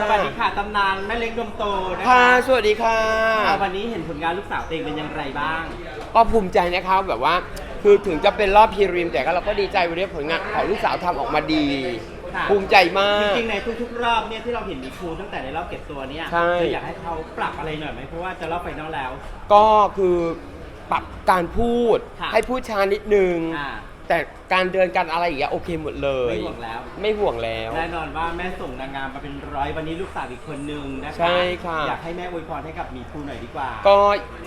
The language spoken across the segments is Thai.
สวัสดีค่ะตำนานแม่เล็กดวงโตนะค่ะ คะสวัสดีค่ะ อ่าวันนี้เห็นผลงานลูกสาวตัวเองเป็นอย่างไรบ้าง ก็ภูมิใจนะครับแบบว่า คือถึงจะเป็นรอบพรีริม แต่ก็เราก็ดีใจวันนี้ผลงานของลูกสาวทำออกมาดี ค่ะ ภูมิใจมาจกริงๆในทุกๆรอบเนี่ยที่เราเห็นมีครูตั้งแต่ในรอบเก็บตัวเนี่ยใช่ เราอยากให้เขาปรับอะไรหน่อยไหมเพราะว่าจะรอบไฟนอลแล้ว ก็คือปรับการพูด ค่ะให้พูดช้านิดนึง อ่า แต่การเดินการอะไรอย่างเงี้ยโอเคหมดเลย ไม่ห่วงแล้ว ไม่ห่วงแล้ว แน่นอนว่าแม่ส่งนางงามมาเป็นร้อยวันนี้ลูกสาวอีกคนนึงนะคะใช่ค่ะ อยากให้แม่อวยพรให้กับหมีภูหน่อยดีกว่า ก็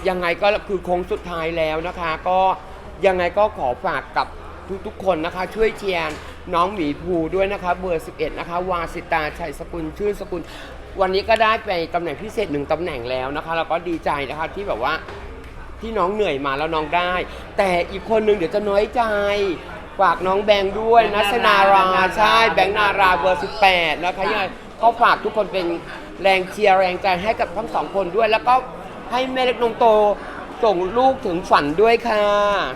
ยังไงก็คือโค้งสุดท้ายแล้วนะคะ ก็ยังไงก็ขอฝากกับทุกๆคนนะคะ ช่วยเชียร์น้องหมีภูด้วยนะคะเบอร์ 11 นะคะ วาสิตาชัยสกุลชื่นสกุล วันนี้ก็ได้ไปตำแหน่งพิเศษหนึ่งตำแหน่งแล้วนะคะแล้วก็ดีใจนะคะที่แบบว่า ที่น้องเหนื่อยมาแล้วน้องได้ แต่อีกคนนึงเดี๋ยวจะน้อยใจฝากน้องแบงค์ด้วยแบงค์นันาสรานาราแบงค์นาราใช่แบงค์นาราเบอร์18นะคะยังไงก็ฝากทุกคนเป็นแรงเชียร์แรงใจให้กับทั้งสองคนด้วย แล้วก็ให้แม่เล็กนมโตส่งลูกถึงฝันด้วยค่ะ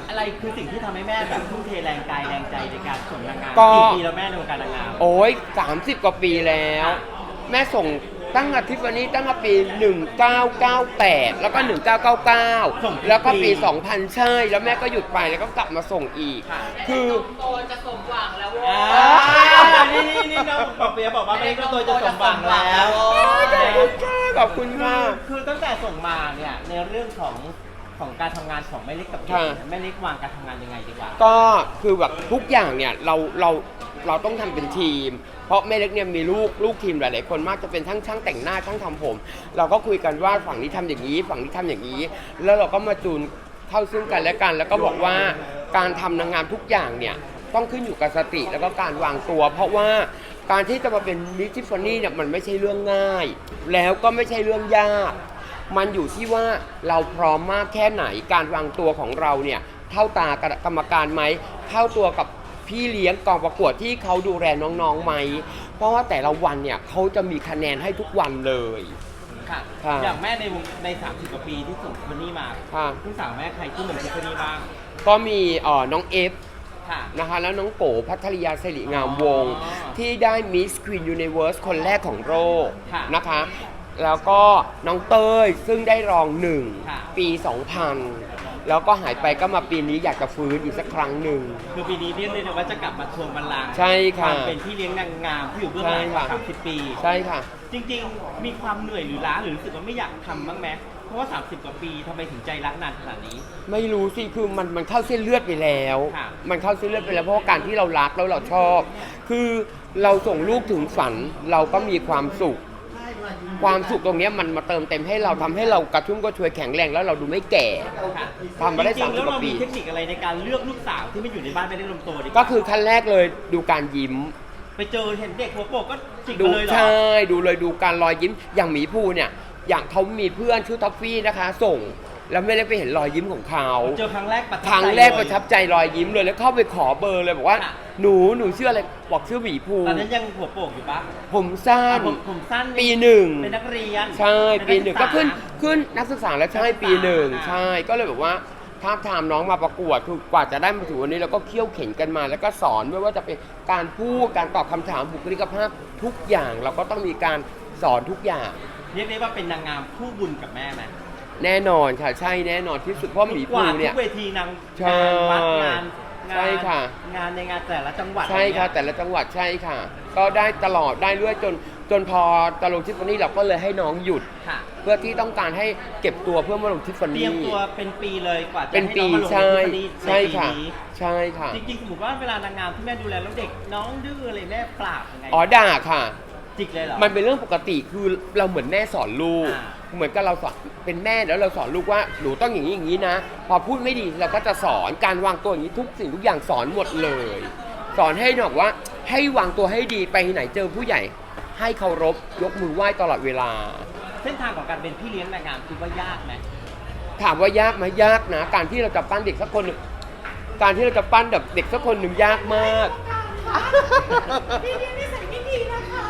อะไรคือสิ่งที่ทำให้แม่แบบทุ่มเทแรงกายแรงใจในการส่งนางงามก็ กี่ปีแล้วแม่ในวงการนางงาม โอ้ย30 กว่าปีแล้ว แม่ส่ง ตั้งอาทิตย์วันนี้ตั้งแต่ปี 1998 แล้วก็ 1999 แล้วก็ปี 2000 ใช่ แล้วแม่ก็หยุดไปแล้วก็กลับมาส่งอีกค่ะคือโตจะสมหวังแล้วโว้อ่ายนี่นี่นี่น้องปอเปียะบอกว่าแม่เล็กดวงโตจะสมหวังแล้วขอบคุณค่ะขอบคุณคือมากคือตั้งแต่ส่งมาเนี่ยในเรื่องของ ของการทำงานของแม่เล็กกับเด็กค่ะเนี่ยแม่เล็กวางการทำงานยังไงดีกว่า ก็คือแบบทุกอย่างเนี่ยเราเราเราต้องทำเป็นทีม เพราะแม่เล็กเนี่ยมีลูกลูกทีมหลาย ๆ คนมากจะเป็นทั้งช่างแต่งหน้าช่างทำผม เราก็คุยกันว่าฝั่งนี้ทำอย่างนี้ ฝั่งนี้ทำอย่างนี้ แล้วเราก็มาจูนเข้าซึ่งกันและกัน แล้วก็บอกว่าการทำนางงามทุกอย่างเนี่ยต้องขึ้นอยู่กับสติแล้วก็การวางตัว เพราะว่าการที่จะมาเป็นมิทิฟานี่เนี่ยมันไม่ใช่เรื่องง่าย แล้วก็ไม่ใช่เรื่องยาก มันอยู่ที่ว่าเราพร้อมมากแค่ไหนการวางตัวของเราเนี่ยเท่าตากรรมการไหมเท่าตัวกับพี่เลี้ยงกองประกวดที่เขาดูแลน้องๆไหม เพราะว่าแต่ละวันเนี่ยเขาจะมีคะแนนให้ทุกวันเลย ค่ะ ค่ะ อย่างแม่ในวงใน30กว่าปีที่ส่งทิฟฟานี่มาค่ะ ลูกสาวแม่ใครที่เหมือนทิฟฟานี่บ้าง ก็มีเอ่อน้องเอฟค่ะ นะคะแล้วน้องโกพัทรยาสิริงามวงศ์อ๋อที่ได้ Miss Queen Universe คนแรกของโลกค่ะ นะคะ แล้วก็น้องเต้ยซึ่งได้รองหนึ่งค่ะ ปี 2000 แล้วก็หายไปก็มาปีนี้อยากจะฟื้นอีกสักครั้งหนึ่ง คือปีนี้เรียกได้เลยว่าจะกลับมาทวงบัลลังก์ใช่ค่ะวามเป็นพี่เลี้ยงนางงามที่อยู่เบื้องหลังกว่าใช่ค่ะ30ปี ใช่ค่ะ จริงๆ มีความเหนื่อยหรือล้าหรือรู้สึกว่าไม่อยากทำบ้างไหมเพราะว่า 30 กว่าปีทำไมถึงใจรักนานขนาดนี้ ไม่รู้สิ คือมันมันเข้าเส้นเลือดไปแล้ว ค่ะ มันเข้าเส้นเลือดไปแล้วเพราะว่าการที่เรารักแล้วเราชอบ คือเราส่งลูกถึงฝันเราก็มีความสุข ความสุขตรงเนี้ยมันมาเติมเต็มให้เราทำให้เรากระชุ่มกระชวยแข็งแรงแล้วเราดูไม่แก่ค่ะทำมาได้จริงๆ30แล้วกว่าเราปี มีเทคนิคอะไรในการเลือกลูกสาวที่ไม่อยู่ในบ้านไม่ได้ลงตัวดีว่าก็คือขั้นแรกเลยดูการยิ้ม ไปเจอเห็นเด็กหัวโปกก็จิกดูมาเลยเหรอ ใช่ดูเลยดูการรอยยิ้มอย่างหมีภูเนี่ย อย่างเขามีเพื่อนชื่อท็อฟฟี่นะคะ ส่ง แล้วไม่ได้ไปเห็นรอยยิ้มของเขา เจอครั้งแรกประทับครั้งใจแรกเลยประทับใจรอยยิ้มเลยแล้วเข้าไปขอเบอร์เลยบอกว่า ค่ะ หนูหนูชื่ออะไรบอกชื่อหมีภูตอนนั้นยังหัวโปกอยู่ปะผมสั้น ผมผมสั้นปีหนึ่ง เป็นนักเรียนใช่เป็ปีหนึ่งศึก็ษาขึ้นขึ้นนักศึกษาแล้วใช่นักศึกษาปีหนึ่งอ่าใช่ก็เลยแบบว่าท้าบทามน้องมาประกวดคือกว่าจะได้มาถึงวันนี้เราก็เคี่ยวเข็นกันมา แล้วก็สอนไม่ว่าจะเป็นการพูดการตอบคำถามบุคลิกภาพทุกอย่างเราก็ต้องมีการสอนทุกอย่าง เรียกได้ว่าเป็นนางงามคู่บุญกับแม่ไหม แน่นอนค่ะ ใช่แน่นอนที่สุดเพราะหมีกภูวาดเนี่ทุยกเวทีนางใช่งานวัดงานงานใช่ค่ะ งานในงานแต่ละจังหวัดใช่ค่ะอไรแต่เงี้ยละจังหวัดใช่ค่ะ ก็ได้ตลอดได้เรื่อยจนจนพอตะลงทิฟฟานี่เราก็เลยให้น้องหยุด ค่ะ เพื่อที่ต้องการให้เก็บตัวเพื่อมาลงทิฟฟาเตรียนี่มตัวเป็นปีเลยกว่าจะเป็นให้ปีน้องมาลงใช่ในใช่ปีค่ะ นี้ใช่ค่ะ จริงๆสมมติว่าเวลานางงามที่แม่ดูแลแล้วเด็กน้องดื้ออะไรแม่ปราบยังไงอ๋อด่าค่ะ จิกเลยเหรอ มันเป็นเรื่องปกติคือเราเหมือนแม่สอนลูก อ่า เหมือนกับเราสอนเป็นแม่แล้วเราสอนลูกว่าหนูต้องอย่างนี้อย่างนี้นะ พอพูดไม่ดีเราก็จะสอนการวางตัวอย่างนี้ทุกสิ่งทุกอย่างสอนหมดเลย สอนให้บอกว่าให้วางตัวให้ดีไปไหนเจอผู้ใหญ่ ให้เคารพยกมือไหว้ตลอดเวลา เส้นทางของการเป็นพี่เลี้ยงนางงามคิดว่ายากไหมถามว่ายากไหมยากนะ การที่เราจะปั้นเด็กสักคนหนึ่งการที่เราจะปั้นแบบเด็กสักคนหนึ่งยากมาก พี่เลี้ยงนิสัยไม่ดีนะคะ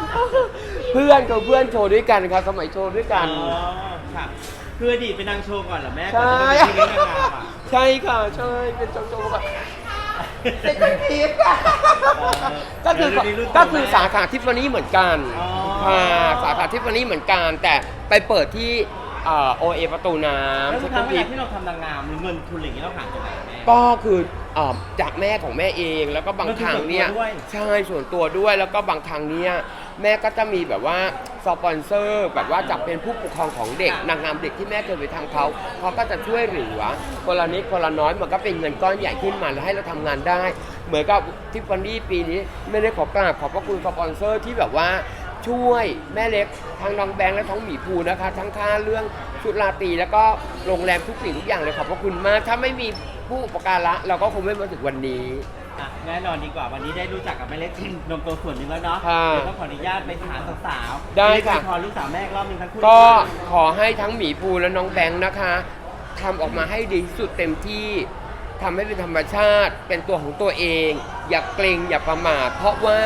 เพื่อนกับเพื่อนโชว์ด้วยกันครับสมัยโชว์ด้วยกัน อ๋อค่ะคืออดีตเป็นนางโชว์ก่อนเหรอแม่ใช่ก่อนจะเป็นพี่เลี้ยงนางงามอะ ใช่ค่ะใช่เป็นโชว์โชว์แบบเป็นคนทีฟค่ะก็คือเดี๋ยวนี้รุ่นโตก็คือแม่สาขาทิฟฟานี่เหมือนกันอ๋อค่ะสาขาทิฟฟานี่เหมือนกัน แต่ไปเปิดที่โอเอประตูน้ำแล้วทุเซ็กนคทรั้รังลเวทิลาที่เราทำนางงามหรือเงินทุนอะไรอย่างเงี้ยเราหาจากไหนแม่ก็คือ เอ่อจากแม่ของแม่เอง แล้วก็บางครั้งเนี่ยก็คือส่วนตัวด้วย ใช่ส่วนตัวด้วยแล้วก็บางครั้งเนี่ยแม่ก็จะมีแบบว่าสปอนเซอร์แบบว่าจับเป็นผู้ปกครองของเด็กนางงามเด็กที่แม่เคยไปทำเขาเขาก็จะช่วยเหลือคนละนิดคนละน้อยมันก็เป็นเงินก้อนใหญ่ขึ้นมาแล้วให้เราทำงานได้ เหมือนกับทิฟฟานี่ปีนี้ไม่ได้ขอกราบขอบพระคุณสปอนเซอร์ที่แบบว่า ช่วยแม่เล็กทั้งน้องแบงค์และทั้งหมีภูนะคะ ทั้งค่าเรื่องชุดราตรีแล้วก็โรงแรมทุกสิ่งทุกอย่างเลยขอบพระคุณมาก ถ้าไม่มี ผู้อุปการะเราก็คงไม่มาถึงวันนี้ อะแน่นอนดีกว่าวันนี้ได้รู้จักกับแม่เล็ก นมโตส่วนหนึ่งแล้วเนาะค่ะเดี๋ยวต้องขออนุญาตไปหาสาวๆได้ค่ะพอลูกสาวแม่อีกรอบหนึงทั้งคู่ก็ดีว่าขอให้ทั้งหมีภูและน้องแบงค์นะคะทำออกมาให้ดีที่สุดเต็มที่ทำให้เป็นธรรมชาติ เป็นตัวของตัวเอง อย่าเกรงอย่าประมาทเพราะว่า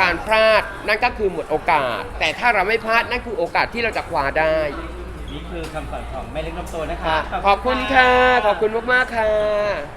การพลาดนั่นก็คือหมดโอกาส แต่ถ้าเราไม่พลาดนั่นคือโอกาสที่เราจะคว้าได้ นี่คือคำสอนของแม่เล็กนมโตนะคะค่ะขอบคุณค่ะ ขอบคุณมาก ๆ ค่ะ